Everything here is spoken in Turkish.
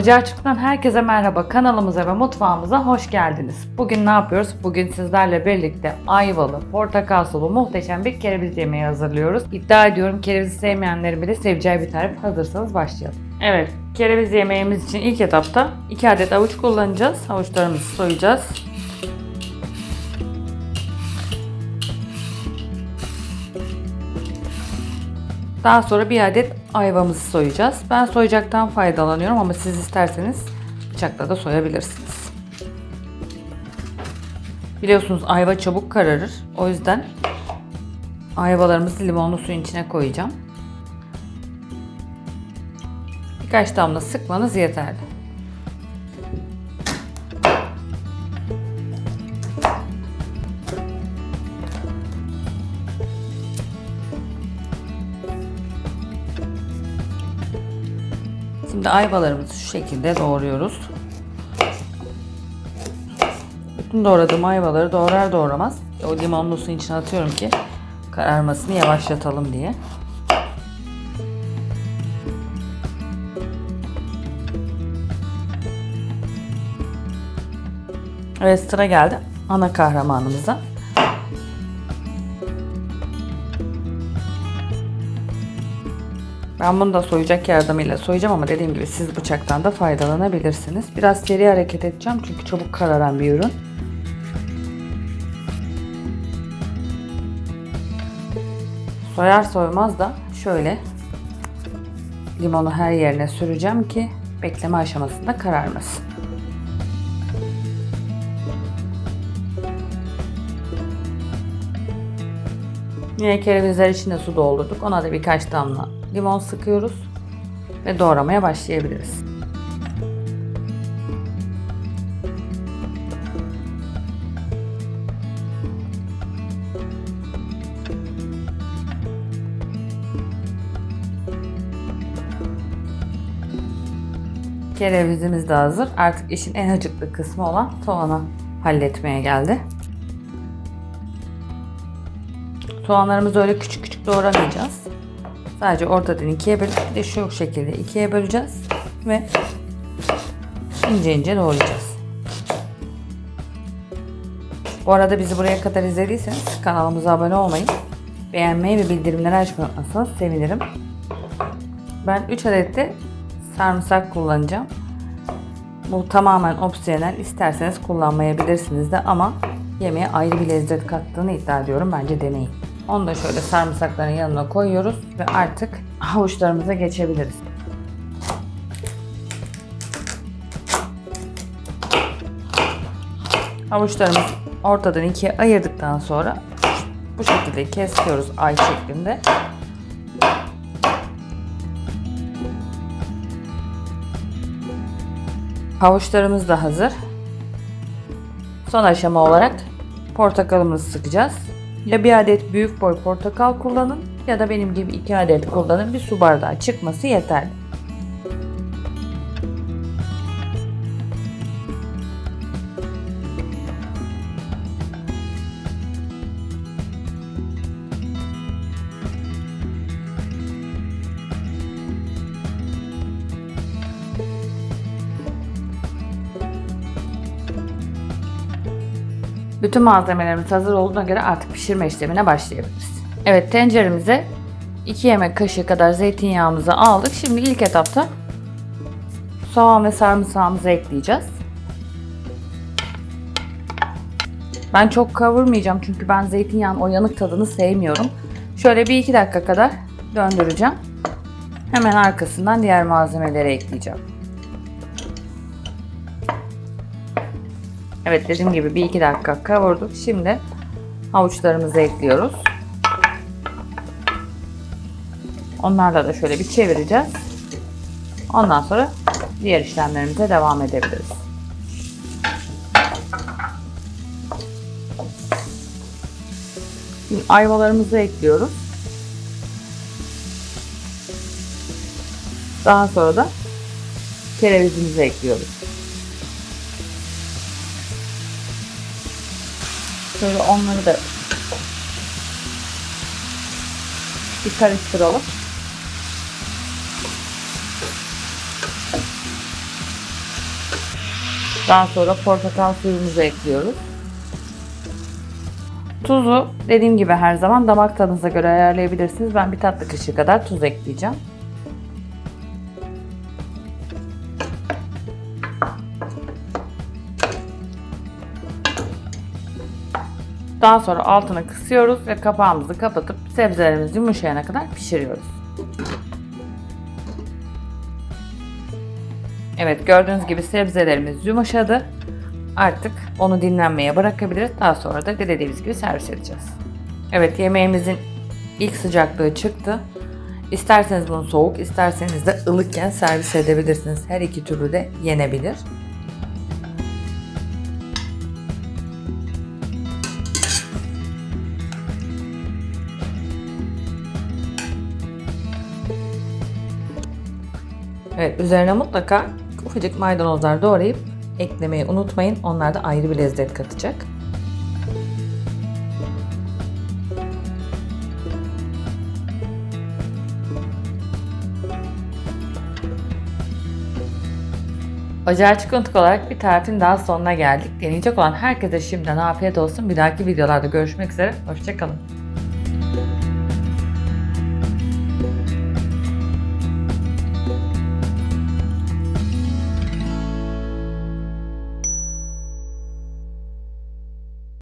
Ocağı herkese merhaba. Kanalımıza ve mutfağımıza hoş geldiniz. Bugün ne yapıyoruz? Bugün sizlerle birlikte ayvalı, portakal sulu muhteşem bir kereviz yemeği hazırlıyoruz. İddia ediyorum kerevizi sevmeyenlerin bile seveceği bir tarif. Hazırsanız başlayalım. Evet, kereviz yemeğimiz için ilk etapta 2 adet avuç kullanacağız. Havuçlarımızı soyacağız. Daha sonra bir adet ayvamızı soyacağız. Ben soyacaktan faydalanıyorum ama siz isterseniz bıçakla da soyabilirsiniz. Biliyorsunuz ayva çabuk kararır. O yüzden ayvalarımızı limonlu suyun içine koyacağım. Birkaç damla sıkmanız yeterli. Şimdi ayvalarımızı şu şekilde doğruyoruz. Bütün doğradığım ayvaları doğrar doğramaz o limonlu suyun içine atıyorum ki kararmasını yavaşlatalım diye. Evet sıra geldi ana kahramanımıza. Ben bunu da soyacak yardımıyla soyacağım ama dediğim gibi siz bıçaktan da faydalanabilirsiniz. Biraz seri hareket edeceğim çünkü çabuk kararan bir ürün. Soyar soymaz da şöyle limonu her yerine süreceğim ki bekleme aşamasında kararmasın. Yine kerevizler içine su doldurduk. Ona da birkaç damla limon sıkıyoruz ve doğramaya başlayabiliriz. Kerevizimiz de hazır. Artık işin en acıklı kısmı olan soğanı halletmeye geldi. Soğanlarımızı öyle küçük küçük doğramayacağız. Sadece ortadan ikiye bölüp bir de şu şekilde ikiye böleceğiz ve ince ince doğrayacağız. Bu arada bizi buraya kadar izlediyseniz kanalımıza abone olmayı, beğenmeyi ve bildirimleri açmayı unutmazsanız sevinirim. Ben 3 adet de sarımsak kullanacağım. Bu tamamen opsiyonel. İsterseniz kullanmayabilirsiniz de ama yemeğe ayrı bir lezzet kattığını iddia ediyorum. Bence deneyin. Onu da şöyle sarımsakların yanına koyuyoruz ve artık havuçlarımıza geçebiliriz. Havuçlarımızı ortadan ikiye ayırdıktan sonra bu şekilde kesiyoruz ay şeklinde. Havuçlarımız da hazır. Son aşama olarak portakalımızı sıkacağız. Ya bir adet büyük boy portakal kullanın ya da benim gibi iki adet kullanın. Bir su bardağı çıkması yeterli. Bütün malzemelerimiz hazır olduğuna göre artık pişirme işlemine başlayabiliriz. Evet tenceremize 2 yemek kaşığı kadar zeytinyağımızı aldık. Şimdi ilk etapta soğan ve sarımsağımızı ekleyeceğiz. Ben çok kavurmayacağım çünkü ben zeytinyağın o yanık tadını sevmiyorum. Şöyle bir iki dakika kadar döndüreceğim. Hemen arkasından diğer malzemeleri ekleyeceğim. Evet dediğim gibi bir iki dakika kavurduk. Şimdi havuçlarımızı ekliyoruz. Onlarla da şöyle bir çevireceğiz. Ondan sonra diğer işlemlerimize devam edebiliriz. Şimdi ayvalarımızı ekliyoruz. Daha sonra da kerevizimizi ekliyoruz. Şöyle onları da bir karıştıralım. Daha sonra portakal suyumuzu ekliyoruz. Tuzu dediğim gibi her zaman damak tadınıza göre ayarlayabilirsiniz. Ben bir tatlı kaşığı kadar tuz ekleyeceğim. Daha sonra altını kısıyoruz ve kapağımızı kapatıp sebzelerimiz yumuşayana kadar pişiriyoruz. Evet gördüğünüz gibi sebzelerimiz yumuşadı. Artık onu dinlenmeye bırakabiliriz. Daha sonra da dilediğimiz gibi servis edeceğiz. Evet yemeğimizin ilk sıcaklığı çıktı. İsterseniz bunu soğuk, isterseniz de ılıkken servis edebilirsiniz. Her iki türlü de yenebilir. Evet üzerine mutlaka ufacık maydanozlar doğrayıp eklemeyi unutmayın. Onlar da ayrı bir lezzet katacak. Ocağı çıkıntık olarak bir tarifin daha sonuna geldik. Deneyecek olan herkese şimdiden afiyet olsun. Bir dahaki videolarda görüşmek üzere. Hoşçakalın.